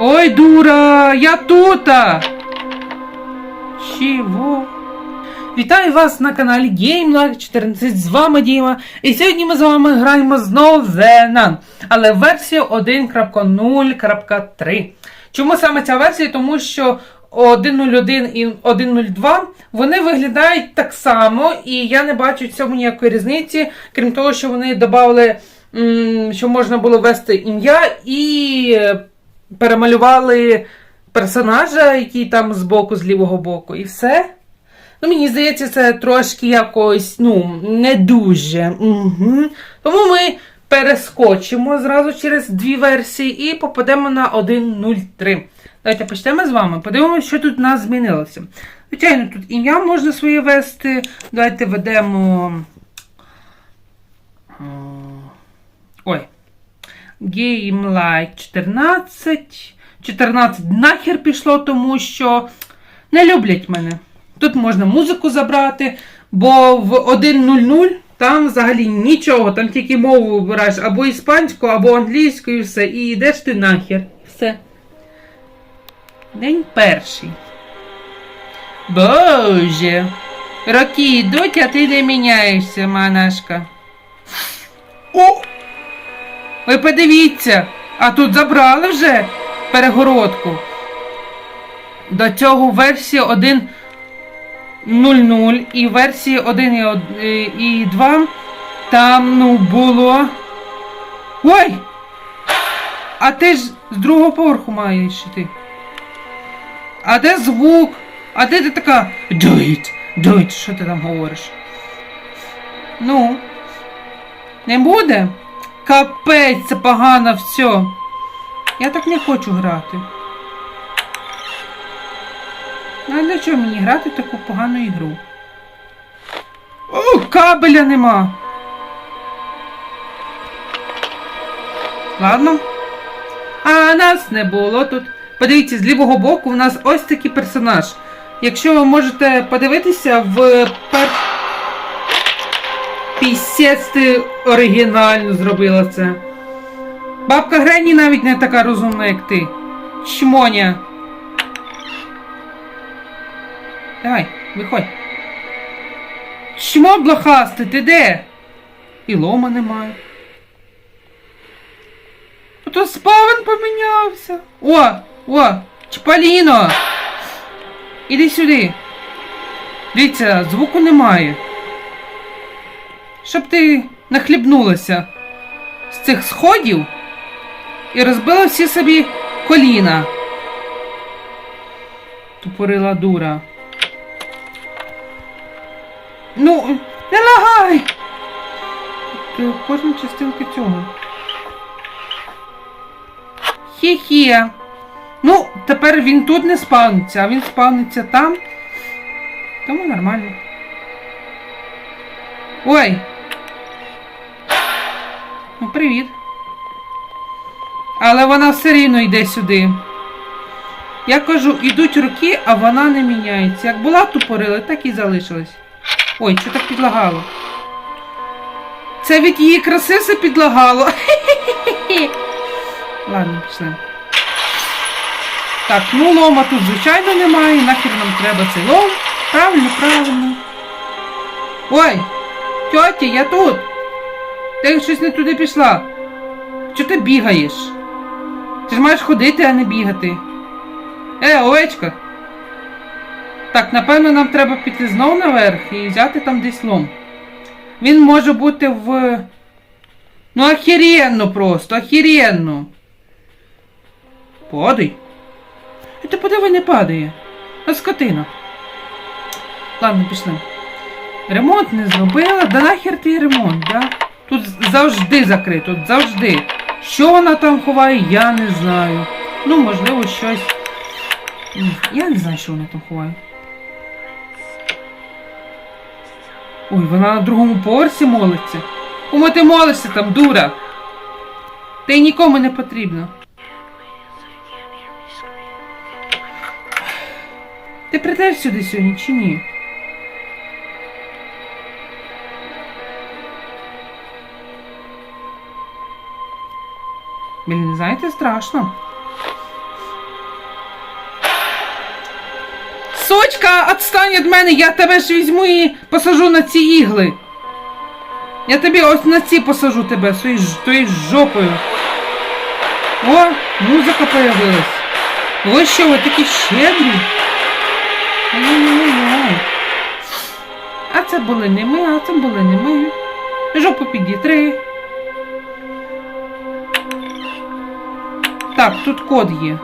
Ой, дура, я тута. Чого? Вітаю вас на каналі GameLife14, з вами Діма. І сьогодні ми з вами граємо знову в але версію 1.0.3. Чому саме ця версія? Тому що 1.01 і 1.02 вони виглядають так само, і я не бачу в цьому ніякої різниці, крім того, що вони додали, що можна було ввести ім'я і е, перемалювали персонажа, який там з боку, з лівого боку, і все. Ну, мені здається, це трошки якось, ну, не дуже. Угу. Тому ми перескочимо зразу через дві версії і попадемо на 1.03. Давайте почнемо з вами. Подивимося, що тут у нас змінилося. Звичайно, тут ім'я можна своє ввести. Давайте ведемо. Ой. GameLight 14. 14 нахер пішло, тому що не люблять мене. Тут можна музику забрати, бо в 1.00 там взагалі нічого, там тільки мову вибираєш або іспанську, або англійську і все. І йдеш ти нахер. Все. День перший. Боже. Роки йдуть, а ти не міняєшся, манашка. О! Ви подивіться, а тут забрали вже перегородку. До цього версія 1.00 і версії 1 і 2 там ну було. Ой! А ти ж з другого поверху маєш йти. А де звук? А де ти така? Do it, do it, що ти там говориш? Ну, не буде? Капець, це погано все. Я так не хочу грати. Ну а для чого мені грати в таку погану ігру? О, кабеля нема. Ладно. А нас не було тут. Подивіться, з лівого боку у нас ось такий персонаж. Якщо ви можете подивитися в пер... Пісець ти оригінально зробила це. Бабка Гренні навіть не така розумна, як ти. Чмоня. Давай, виходь. Чмо блохасти, ти де? І лома немає. То спавен помінявся. О, о, Чпаліно! Іди сюди. Дивіться, звуку немає. Щоб ти нахлібнулася з цих сходів і розбила всі собі коліна. Тупорила дура. Ну, не лагай! Ти кожна частинка цього. Хі-хі. Ну, тепер він тут не спавниться, а він спавниться там. Тому нормально. Ой! Привіт. Але вона все рівно йде сюди. Я кажу, ідуть руки, а вона не міняється. Як була тупорила, так і залишилась. Ой, що так підлагало? Це від її краси все підлагало. Ладно, пішли. Так, ну лома тут, звичайно, немає. Нахер нам треба цей лом. Правильно, правильно. Ой! Тьотя, я тут. Ти щось не туди пішла. Чого ти бігаєш? Ти ж маєш ходити, а не бігати. Е, овечка. Так, напевно, нам треба піти знову наверх і взяти там десь лом. Він може бути в. Ну, охеренно просто, охеренно. Падай. І ти подиви, не падає. А скотина. Ладно, пішли. Ремонт не зробила, да нахер ти ремонт, да? Тут завжди закрито, завжди. Що вона там ховає, я не знаю. Ну, можливо, щось. Я не знаю, що вона там ховає. Ой, вона на другому поверсі молиться. Кому ти молишся там, дура? Ти нікому не потрібно. Ти прийдеш сюди сьогодні чи ні? Блін, знаєте, страшно. Сочка, отстань від мене, я тебе ж візьму і посажу на ці ігли. Я тобі ось на ці посажу тебе, своєю жопою. О, музика появилась. Ось що, ви такі щедрі? А це були не ми, а це були не ми. Жопу підітри. Так, тут код є.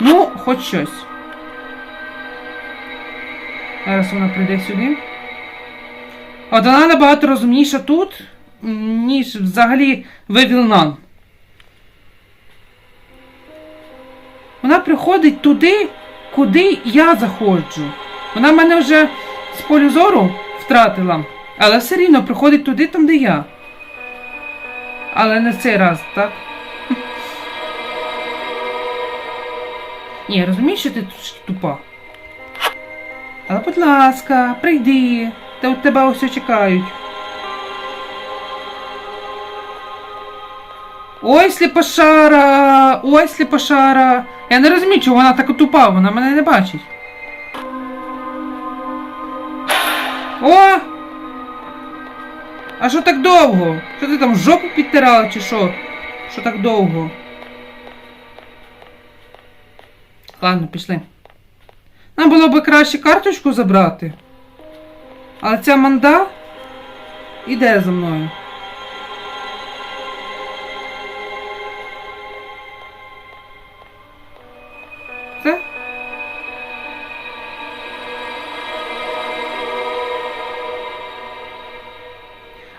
Ну, хоч щось. Зараз вона прийде сюди. От вона набагато розумніша тут, ніж взагалі Вевілнан. Вона приходить туди, куди я заходжу. Вона мене вже з полю зору втратила, але все рівно приходить туди, там, де я. Але не цей раз, так? Ні, розумієш, що ти тупа. Але, будь ласка, прийди. Та у тебе ось чекають. Ой, сліпошара! Ой, сліпошара! Я не розумію, чого вона така тупа, вона мене не бачить. О! А що так довго? Що ти там жопу підтирала чи що? Що так довго? Ладно, пішли. Нам було би краще карточку забрати. Але ця манда іде за мною. Це?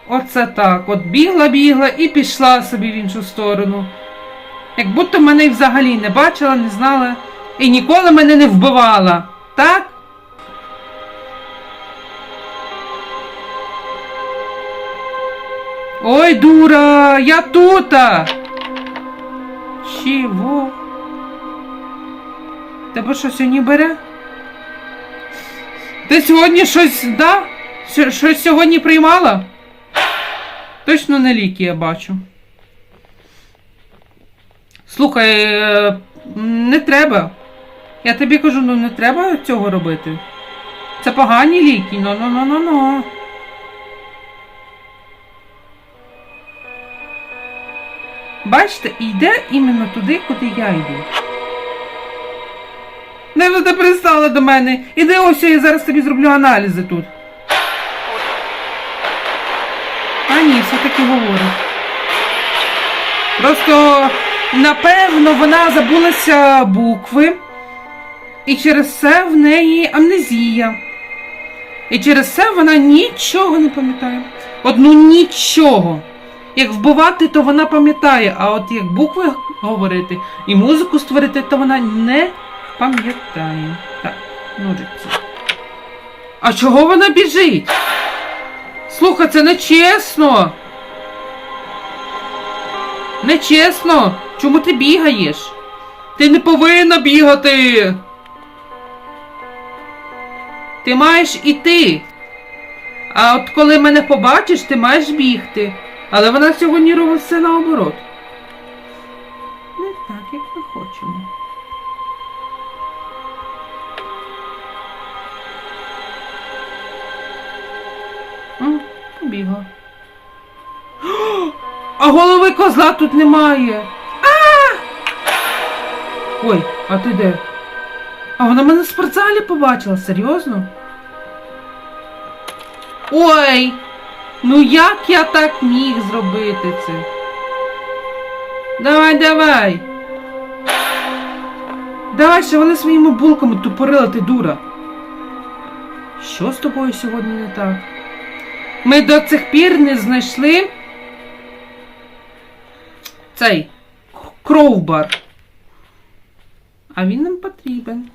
Оце так. От бігла, бігла і пішла собі в іншу сторону. Як будто мене взагалі не бачила, не знала і ніколи мене не вбивала. Так? Ой, дура, я тута. Чого? Тебе що сьогодні бере? Ти сьогодні щось, да? Щось сьогодні приймала? Точно не ліки я бачу. Слухай, е, не треба. Я тобі кажу, ну не треба цього робити. Це погані ліки, ну ну ну ну ну. Бачите, йде іменно туди, куди я йду. Не ви ти пристала до мене. Іди ось, я зараз тобі зроблю аналізи тут. А ні, все-таки говорить. Просто, напевно, вона забулася букви, і через це в неї амнезія. І через це вона нічого не пам'ятає. Одну нічого. Як вбивати, то вона пам'ятає, а от як букви говорити і музику створити, то вона не пам'ятає. Так, ножиці. А чого вона біжить? Слухай, це нечесно. Нечесно. Чому ти бігаєш? Ти не повинна бігати. Ти маєш іти. А от коли мене побачиш, ти маєш бігти. Але вона сьогодні робить все наоборот. Не так, як ми хочемо. М, Побігла. А голови козла тут немає. А! Ой, а ти де? А вона мене в спортзалі побачила, серйозно? Ой! Ну як я так міг зробити це? Давай, давай. Давай, шевели своїми булками, тупорила ти дура. Що з тобою сьогодні не так? Ми до цих пір не знайшли цей кровбар. А він нам потрібен.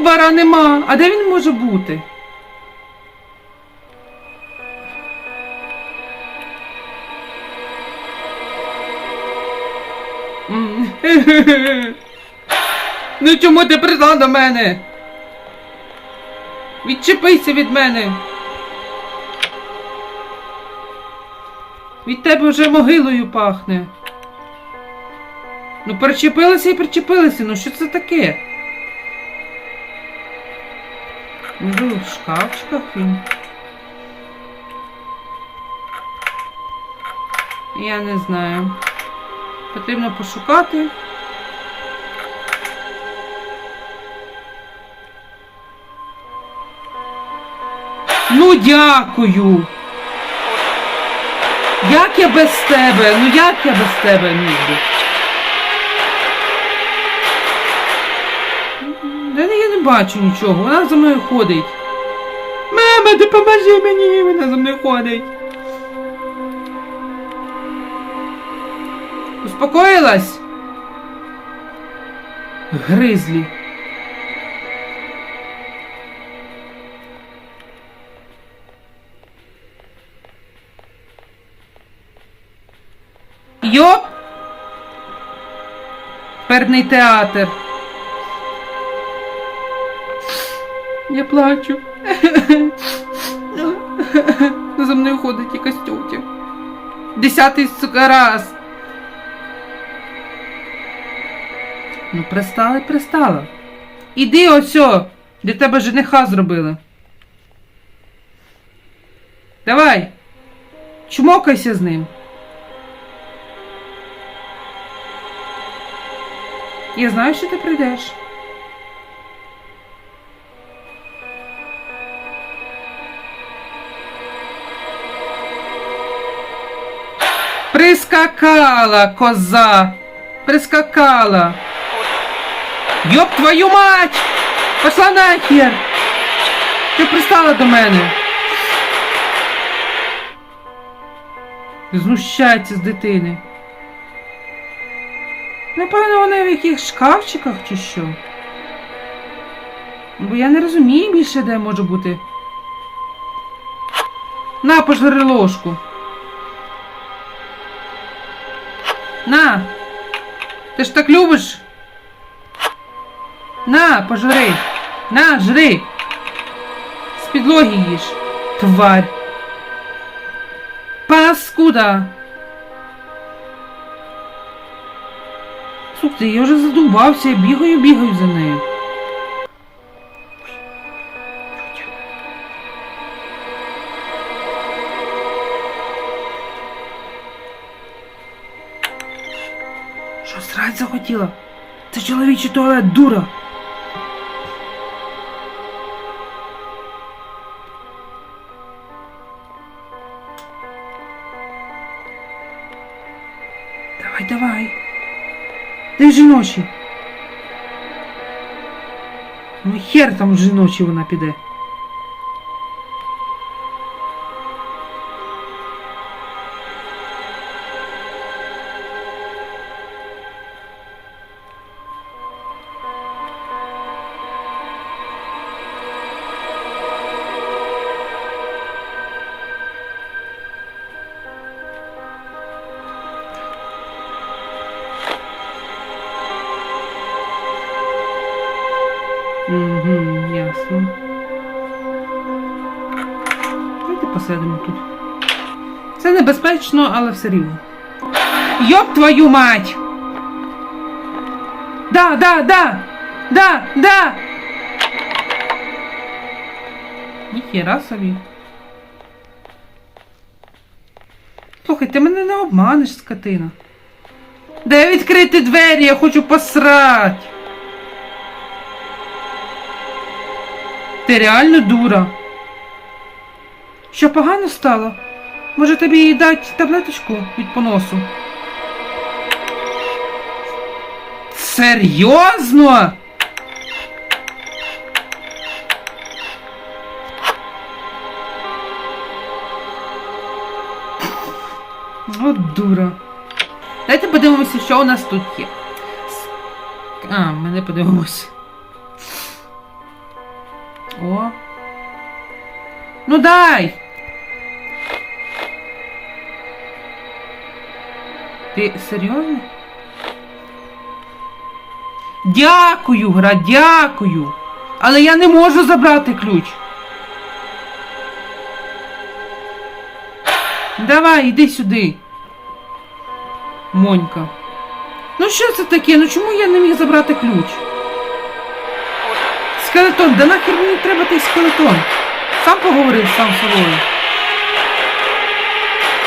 Кровбара нема. А де він може бути? Ну чому ти прийшла до мене? Відчепися від мене. Від тебе вже могилою пахне. Ну причепилися і причепилися, ну що це таке? Можливо, в шкафчиках він. Я не знаю. Потрібно пошукати. Ну, дякую. Як я без тебе? Ну як я без тебе міг бачу нічого, вона за мною ходить. Мама, допоможи мені, вона за мною ходить. Успокоїлась? Гризлі. Йоп! Перний театр. Я плачу. За мною ходить якась тьотя. Десятий сука раз. Ну, пристала пристала. Іди осьо, для тебе жениха зробили. Давай. Чмокайся з ним. Я знаю, що ти прийдеш. Прискакала коза. Прискакала. Йоп твою мать! Пошла нахер! Ти пристала до мене. Знущається з дитини. Напевно, вони в яких шкафчиках чи що. Бо я не розумію більше, де може бути. На, пожри ложку. На. Ти ж так любиш. На, пожри. На, жри. З підлоги їж. Тварь. Паскуда. Слухайте, я вже задумався, я бігаю, бігаю за нею. Срать захотіла? Це чоловічий туалет, дура. Давай, давай. Де жіночі? Ну хер там жіночі вона піде. Це але все рівно. Йоп твою мать! Да, да, да! Да, да! Ніхіра собі. Слухай, ти мене не обманеш, скотина. Де відкрити двері, я хочу посрать. Ти реально дура. Що погано стало? Може тобі їй дати таблеточку від поносу? Серйозно? От дура. Давайте подивимося, що у нас тут є. А, ми не подивимося. О. Ну дай! Ти серйозно? Дякую, гра, дякую. Але я не можу забрати ключ. Давай, іди сюди. Монька. Ну що це таке? Ну чому я не міг забрати ключ? Скелетон, да нахер мені треба той скелетон? Сам поговорив сам з собою.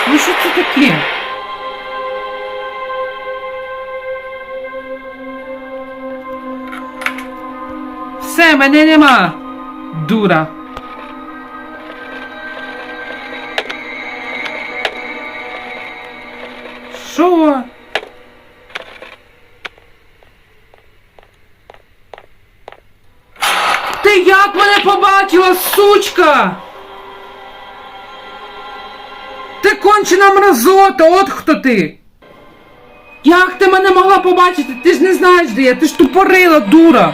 Ну що це таке? Мене нема. Дура. Що? Ти як мене побачила, сучка? Ти кончена мразота, от хто ти. Як ти мене могла побачити? Ти ж не знаєш, де я, ти ж тупорила, дура.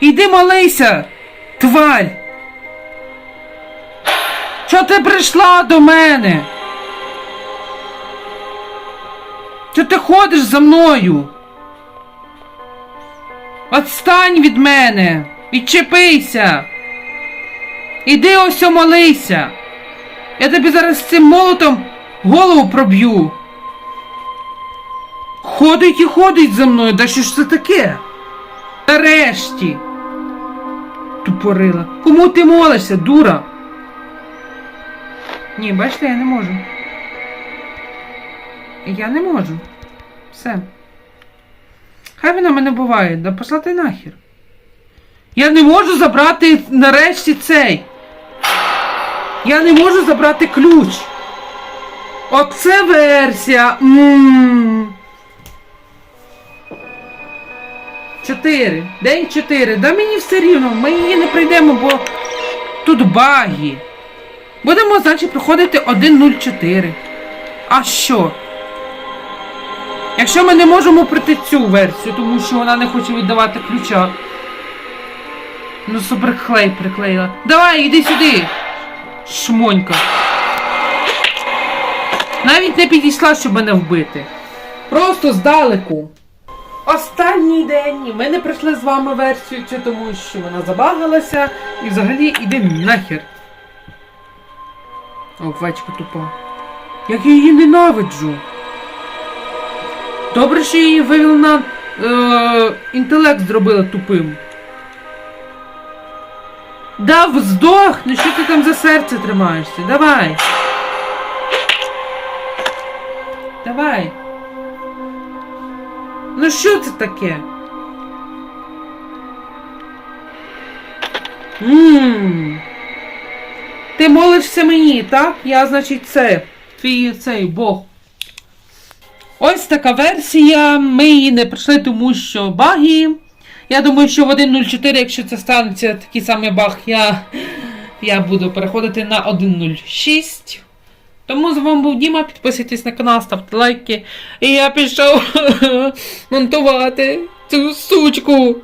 Іди молися, тварь. Чого ти прийшла до мене? Чого ти ходиш за мною? Отстань від мене! Відчепися! Іди ось молися! Я тобі зараз цим молотом голову проб'ю. Ходить і ходить за мною, да що ж це таке? Нарешті. Тупорила. Кому ти молишся, дура? Ні, бачите, я не можу. Я не можу. Все. Хай вона мене буває, да пошла ти нахер. Я не можу забрати нарешті цей. Я не можу забрати ключ. Оце версія. Ммм. Чотири. День чотири. Да мені все рівно. Ми її не прийдемо, бо тут баги. Будемо, значить, проходити 1.04. А що? Якщо ми не можемо пройти цю версію, тому що вона не хоче віддавати ключа. Ну, суперклей приклеїла. Давай, іди сюди. Шмонька. Навіть не підійшла, щоб мене вбити. Просто здалеку. Останній день. і Ми не пройшли з вами версію, цю, тому що вона забагалася. І взагалі іди нахер. Овечка тупа. Як я її ненавиджу. Добре, що її вивели на е, інтелект зробила тупим. Дав здох, ну що ти там за серце тримаєшся? Давай. Давай. Ну що це таке? Ммм. Ти молишся мені, так? Я, значить, це. Твій цей Бог. Ось така версія. Ми її не пройшли, тому що баги. Я думаю, що в 1.04, якщо це станеться такий самий баг, я, я буду переходити на 1.06. Тому з вами був Діма. Підписуйтесь на канал, ставте лайки. І я пішов монтувати цю сучку.